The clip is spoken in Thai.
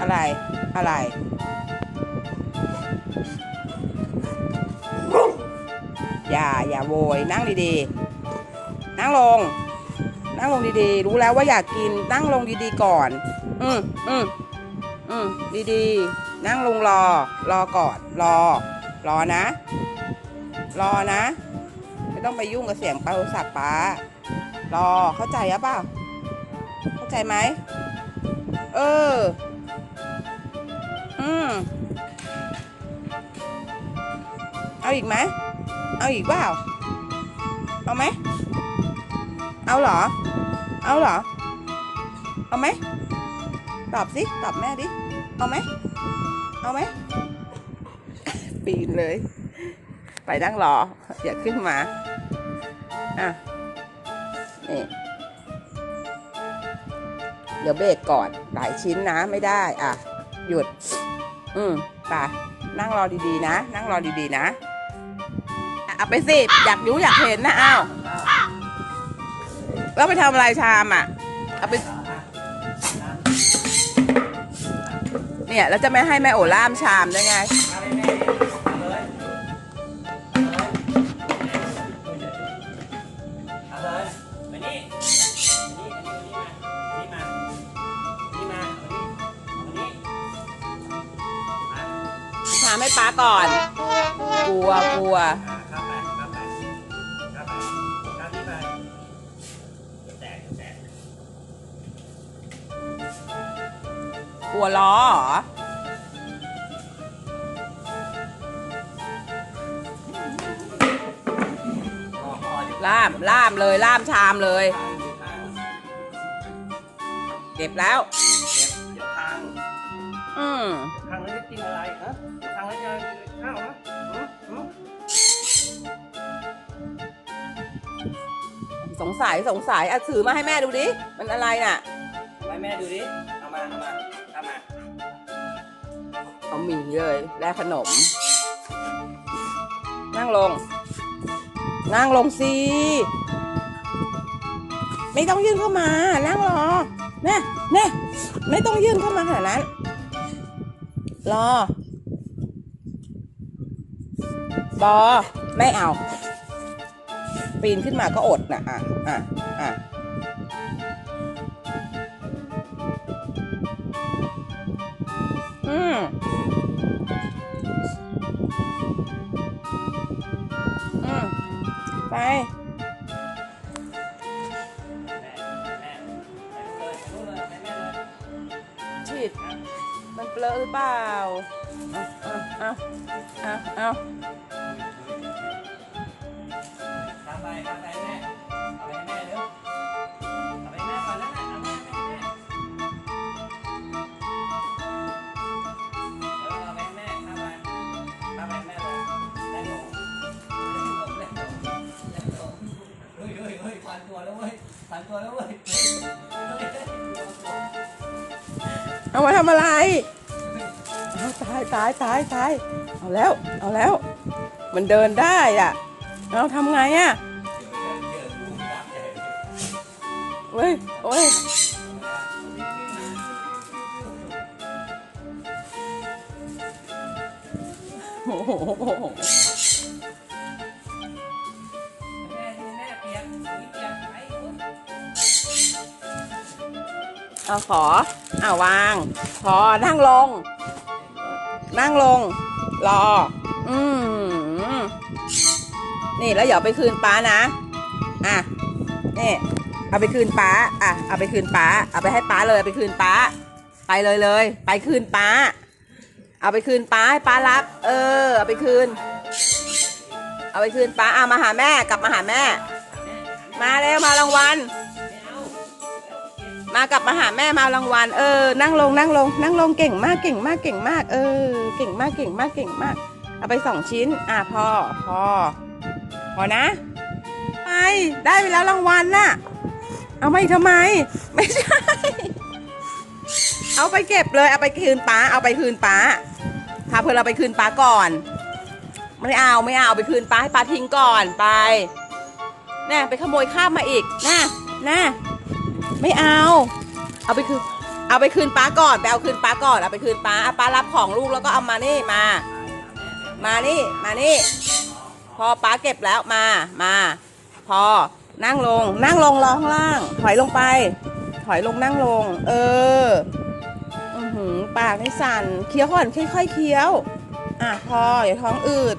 อะไรอะไรอย่าอย่าโวยนั่งดีๆ นั่งลง นั่งลงดีๆ รู้แล้วว่าอยากกินนั่งลงดีๆก่อน อืมอืมอืมดีๆ นั่งลงรอ รอก่อนรอ รอนะ รอนะ ไม่ต้องไปยุ่งกับเสียงโทรศัพท์ป้ารอเข้าใจหรือเปล่า เข้าใจไหมเออ เอาอีกไหมเอาอีกเปล่าเอาไหมเอาเหรอ เอาเหรอ เอาไหมตอบสิ ตอบแม่ดิ เอาไหมเอาไหม ปีนเลย ไปนั่งรอ อย่าขึ้นมา อะ นี่ เดี๋ยวเบรกก่อน หลายชิ้นนะ ไม่ได้ อะ หยุด อืมไปนั่งรอดีๆนะ นั่งรอดีๆนะอะ เอาไปสิอยากรู้อยากเห็นนะอ้าวแล้วไปทำอะไรชามอะเอาไปเนี่ยแล้วจะไม่ให้แม่โอล่ามชามได้ไงเอาเลยมานี่มานี่มานี่มานี่มานี่มานี่มานี่ชามให้ป้าก่อน กลัวกลัว ลัวล้อเหรอพอพออยู่ล่ามล่ามเลยล่ามชามเลยข้างอยู่ข้างเก็บแล้ว เดี๋ยวเดี๋ยวข้างอืมข้างแล้วจะกินอะไรฮะเดี๋ยวข้างแล้วจะกินข้าวนะหืมหืมสงสัยสงสัยอะถือมาให้แม่ดูดิ มันอะไรน่ะเอาให้แม่ดูดิ เอามาเอามา เอามาเอาหมีเลยแลกขนม นั่งลง นั่งลงสิไม่ต้องยื่นเข้ามานั่งรอเน่เน่ไม่ต้องยื่นเข้ามาขนาดนั้น รอบอไม่เอา ปีนขึ้นมาก็อดนะอะอะอะ อืมอืมไป ฉีด มันเปลอะหรือเปล่า เอาเอาเอาเอาเอาตามไปตามไปแม่ แล้วเว้ยตัวแล้วเว้ยเฮ้ยเฮ้ยเอามาทำอะไรเอาตายตายตายตายเอาแล้ว เอาแล้ว มันเดินได้อะเอาทำไงอะเว้ยโอ้ยโอ้โห เอาขอเอาวาง ขอนั่งลง นั่งลง รอ อืมนี่แล้วเดี๋ยวเอาไปคืนป้านะ อะ นี่ เอาไปคืนป้า อะ เอาไปคืนป้า เอาไปให้ป้าเลยเไปคืนป้า ไปเลยเลย ไปคืนป้า เอาไปคืนป้าให้ป้ารับ เออ เอาไปคืน เอาไปคืนป้าอะมาหาแม่ กลับมาหาแม่ มาเร็วมารางวัล มากลับมาหาแม่มารางวัลเออนั่งลงนั่งลง นั่งลงเก่งมากเก่งมากเก่งมาก เออ เก่งมากเก่งมากเก่งมาก เอาไปสองชิ้น อะพอพอพอนะ ไปได้ไปแล้วรางวัลน่ะ เอามาอีกทำไม ไม่ใช่ เอาไปเก็บเลย เอาไปคืนป้า เอาไปคืนป้าพาเพื่อนเราไปคืนป้าก่อน ไม่เอาไม่เอาเอาไปคืนป้าให้ป้าทิ้งก่อนไปแน่ไปขโมยข้ามมาอีกน่ะน่ะ ไม่เอา เอาไปคืน เอาไปคืนป้าก่อนไปเอาคืนป้าก่อนเอาไปคืนป้าอะป้ารับของลูกแล้วก็เอามานี่มา มานี่มานี่ พอป้าเก็บแล้วมามา พอนั่งลง นั่งลงรอข้างล่าง ถอยลงไป ถอยลงนั่งลง เอออือหือปากนี่สั่นเคี้ยวก่อนค่อยๆเคี้ยว อะพออย่าท้องอืด